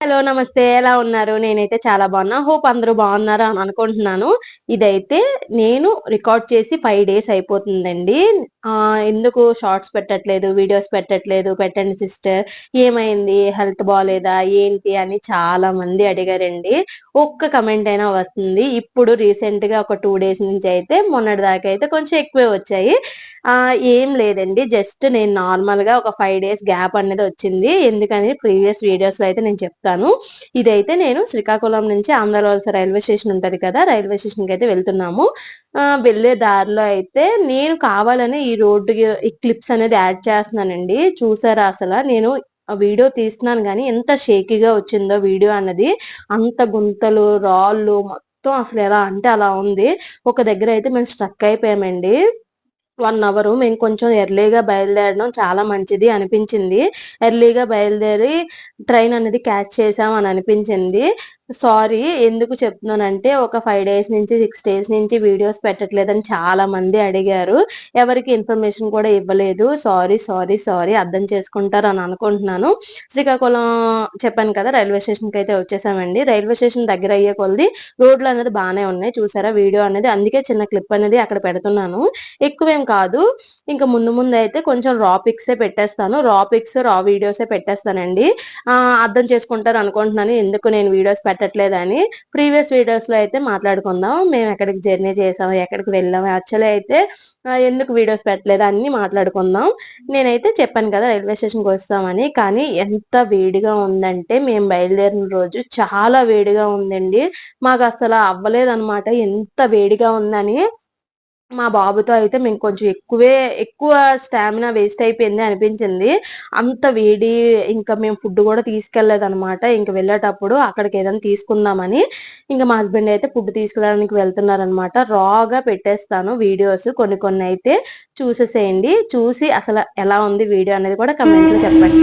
Hello నమస్తే. ఎలా ఉన్నారు? నేనైతే చాలా బాగున్నా. హోప్ అందరూ బాగున్నారు అని అనుకుంటున్నాను. ఇదైతే నేను రికార్డ్ చేసి ఫైవ్ డేస్ అయిపోతుందండి. ఎందుకు షార్ట్స్ పెట్టట్లేదు వీడియోస్ పెట్టట్లేదు? పెట్టండి సిస్టర్. ఏమైంది? హెల్త్ బాగాలేదా ఏంటి? అని చాలా మంది అడిగారండి. ఒక్క కమెంట్ అయినా వస్తుంది. ఇప్పుడు రీసెంట్గా ఒక టూ డేస్ నుంచి అయితే మొన్నటి దాకా అయితే కొంచెం ఎక్కువే వచ్చాయి. ఏం లేదండి. జస్ట్ నేను నార్మల్గా ఒక ఫైవ్ డేస్ గ్యాప్ అనేది వచ్చింది. ఎందుకని? ప్రీవియస్ వీడియోస్లో అయితే నేను చెప్తాను. ఇదైతే నేను శ్రీకాకుళం నుంచి ఆంధ్రవలస రైల్వే స్టేషన్ ఉంటది కదా రైల్వే స్టేషన్కి అయితే వెళ్తున్నాము. ఆ వెళ్ళే దారిలో అయితే నేను కావాలని ఈ రోడ్డు ఈ క్లిప్స్ అనేది యాడ్ చేస్తున్నానండి. చూసారా అసలు? నేను వీడియో తీస్తున్నాను కానీ ఎంత షేకీగా వచ్చిందో వీడియో అన్నది. అంత గుంతలు రాళ్ళు మొత్తం అసలు ఎలా అంటే అలా ఉంది. ఒక దగ్గర అయితే మేము స్ట్రక్ అయిపోయామండి. One hour. మేము కొంచెం ఎర్లీగా బయలుదేరడం చాలా మంచిది అనిపించింది. ఎర్లీగా బయలుదేరి ట్రైన్ అనేది క్యాచ్ చేసాం అని అనిపించింది. సారీ ఎందుకు చెప్తున్నానంటే ఒక ఫైవ్ డేస్ నుంచి సిక్స్ డేస్ నుంచి వీడియోస్ పెట్టట్లేదని చాలా మంది అడిగారు. ఎవరికి ఇన్ఫర్మేషన్ కూడా ఇవ్వలేదు. సారీ సారీ సారీ అర్థం చేసుకుంటారు అని అనుకుంటున్నాను. శ్రీకాకుళం చెప్పాను కదా రైల్వే స్టేషన్కి అయితే వచ్చేసామండి. రైల్వే స్టేషన్ దగ్గర అయ్యే కొలది రోడ్లు అనేది బాగానే ఉన్నాయి. చూసారా? వీడియో అనేది అందుకే చిన్న క్లిప్ అనేది అక్కడ పెడుతున్నాను. ఎక్కువేం కాదు. ఇంకా ముందు ముందు అయితే కొంచెం రా పిక్సే పెట్టేస్తాను. రా పిక్స్ రా వీడియోసే పెట్టేస్తానండి. అర్థం చేసుకుంటారు అనుకుంటున్నాను. ఎందుకు నేను వీడియోస్ పెట్టట్లేదని. ప్రీవియస్ వీడియోస్లో అయితే మాట్లాడుకుందాం. మేము ఎక్కడికి జర్నీ చేసాం ఎక్కడికి వెళ్ళాం యాక్చువల్లీ అయితే ఎందుకు వీడియోస్ పెట్టలేదు అన్ని మాట్లాడుకుందాం. నేనైతే చెప్పాను కదా రైల్వే స్టేషన్కి వస్తామని. కానీ ఎంత వేడిగా ఉందంటే మేము బయలుదేరిన రోజు చాలా వేడిగా ఉందండి. మాకు అసలు అవ్వలేదన్నమాట. ఎంత వేడిగా ఉందని. మా బాబుతో అయితే మేము కొంచెం ఎక్కువే ఎక్కువ స్టామినా వేస్ట్ అయిపోయింది అనిపించింది. అంత వేడి ఇంకా మేము ఫుడ్ కూడా తీసుకెళ్ళేదు అనమాట ఇంక వెళ్ళేటప్పుడు అక్కడికి ఏదైనా తీసుకుందామని ఇంకా మా హస్బెండ్ అయితే ఫుడ్ తీసుకురావడానికి వెళ్తున్నారనమాట రాగా పెట్టేస్తాను వీడియోస్ కొన్ని కొన్ని అయితే చూసేసేయండి. చూసి అసలు ఎలా ఉంది వీడియో అనేది కూడా కమెంట్లో చెప్పండి.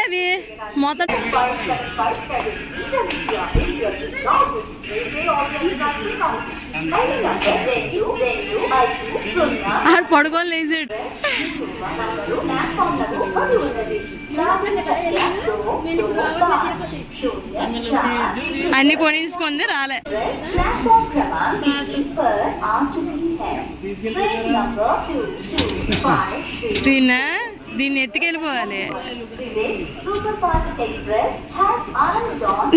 మొదట ఆడు పడుకొని లేచాడు అన్ని కొనిసుకుంది రాలే. తిన్నా? దీన్ని ఎత్తుకెళ్ళిపోవాలి.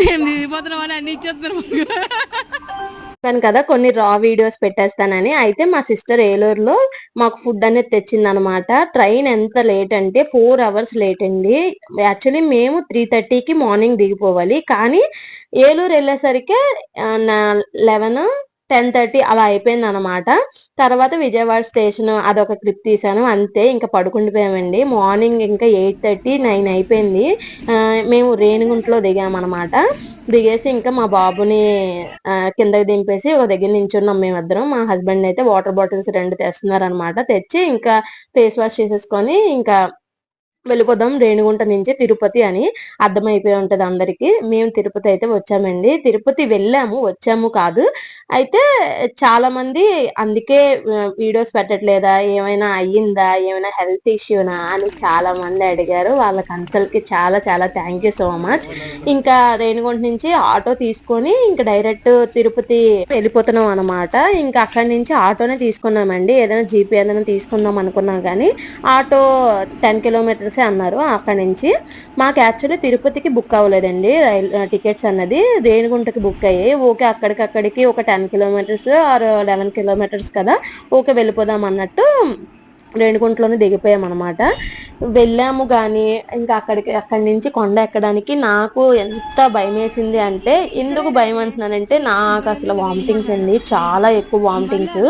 నేను దిగిపోతున్నాం అని అన్ని ఇచ్చేస్తున్నాం చెప్పాను కదా కొన్ని రా వీడియోస్ పెట్టేస్తానని. అయితే మా సిస్టర్ ఏలూరులో మాకు ఫుడ్ అనేది తెచ్చింది అనమాట ట్రైన్ ఎంత లేట్ అంటే ఫోర్ అవర్స్ లేట్ అండి. యాక్చువల్లీ మేము త్రీ థర్టీకి మార్నింగ్ దిగిపోవాలి. కానీ ఏలూరు వెళ్ళేసరికి లెవెన్ టెన్ థర్టీ అలా అయిపోయింది అనమాట తర్వాత విజయవాడ స్టేషన్ అదొక క్లిప్ తీసాను అంతే ఇంకా పడుకుండిపోయామండి. మార్నింగ్ ఇంకా ఎయిట్ థర్టీ నైన్ అయిపోయింది. మేము రేణిగుంటలో దిగామన్నమాట. దిగేసి ఇంకా మా బాబుని కిందకి దింపేసి ఒక దగ్గర నించున్నాం మేమిద్దరం. మా హస్బెండ్ అయితే వాటర్ బాటిల్స్ రెండు తెస్తున్నారనమాట తెచ్చి ఇంకా ఫేస్ వాష్ చేసేసుకొని ఇంకా వెళ్ళిపోదాం రేణిగుంట నుంచి తిరుపతి అని అర్థమైపోయి ఉంటది అందరికి. మేము తిరుపతి అయితే వచ్చామండి. తిరుపతి వెళ్ళాము వచ్చాము కాదు. అయితే చాలా మంది అందుకే వీడియోస్ పెట్టట్లేదా? ఏమైనా అయ్యిందా? ఏమైనా హెల్త్ ఇష్యూనా అని చాలా మంది అడిగారు. వాళ్ళ కన్సల్ట్కి చాలా చాలా థ్యాంక్ యూ సో మచ్ ఇంకా రేణిగుంట నుంచి ఆటో తీసుకొని ఇంకా డైరెక్ట్ తిరుపతి వెళ్ళిపోతున్నాం అనమాట ఇంకా అక్కడి నుంచి ఆటోనే తీసుకున్నామండి. ఏదైనా జీపీ ఏదైనా తీసుకుందాం అనుకున్నాం కానీ ఆటో టెన్ కిలోమీటర్స్ థ్యాంక్స్ అన్నారు. అక్కడ నుంచి మాకు యాక్చువల్లీ తిరుపతికి బుక్ అవ్వలేదండి. రైల్ టికెట్స్ అన్నది. రేణిగుంటకి బుక్ అయ్యాయి. ఓకే అక్కడికి అక్కడికి ఒక ten kilometres or eleven kilometres కదా. ఓకే వెళ్ళిపోదాం అన్నట్టు రేణిగుంటలోనే దిగిపోయాం అనమాట వెళ్ళాము కానీ ఇంకా అక్కడికి అక్కడి నుంచి కొండ ఎక్కడానికి నాకు ఎంత భయం వేసింది అంటే ఎందుకు భయం అంటున్నానంటే నాకు అసలు వామిటింగ్స్ అండి చాలా ఎక్కువ వామిటింగ్స్.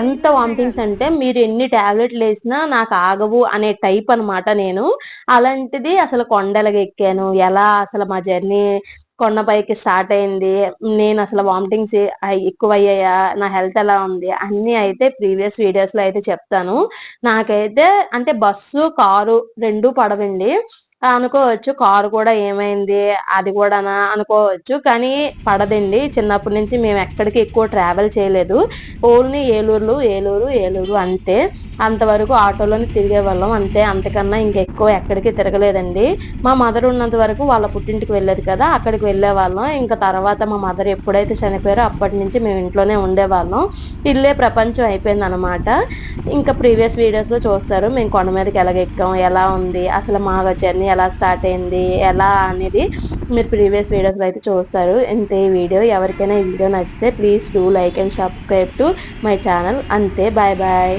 ఎంత వామిటింగ్స్ అంటే మీరు ఎన్ని టాబ్లెట్లు వేసినా నాకు ఆగవు అనే టైప్ అన్నమాట నేను. అలాంటిది అసలు కొండలకి ఎక్కాను ఎలా అసలు మా జర్నీ కొండపైకి స్టార్ట్ అయింది. నేను అసలు వామిటింగ్స్ ఎక్కువ అయ్యాయా నా హెల్త్ ఎలా ఉంది అన్ని అయితే ప్రీవియస్ వీడియోస్లో అయితే చెప్తాను. నాకైతే అంటే బస్సు కారు రెండు పడవండి. అనుకోవచ్చు కారు కూడా ఏమైంది అది కూడానా అనుకోవచ్చు. కానీ పడదండి. చిన్నప్పటి నుంచి మేము ఎక్కడికి ఎక్కువ ట్రావెల్ చేయలేదు. ఓన్లీ ఏలూరులో ఏలూరు ఏలూరు అంతే. అంతవరకు ఆటోలోనే తిరిగే వాళ్ళం అంతే. అంతకన్నా ఇంకెక్కువ ఎక్కడికి తిరగలేదండి. మా మదర్ ఉన్నంత వరకు వాళ్ళ పుట్టింటికి వెళ్ళేది కదా అక్కడికి వెళ్ళే వాళ్ళం ఇంకా తర్వాత మా మదర్ ఎప్పుడైతే చనిపోయారో అప్పటి నుంచి మేము ఇంట్లోనే ఉండేవాళ్ళం. ఇల్లే ప్రపంచం అయిపోయింది అనమాట ఇంకా ప్రీవియస్ వీడియోస్లో చూస్తారు మేము కొండ మీదకి ఎలాగ ఎక్కాం ఎలా ఉంది అసలు మా జర్నీ ఎలా స్టార్ట్ అయింది ఎలా అనేది మీరు ప్రీవియస్ వీడియోస్లో అయితే చూస్తారు. ఇంతే ఈ వీడియో ఎవరికైనా ఈ వీడియో నచ్చితే please do like and subscribe to my channel అంతే బాయ్ బాయ్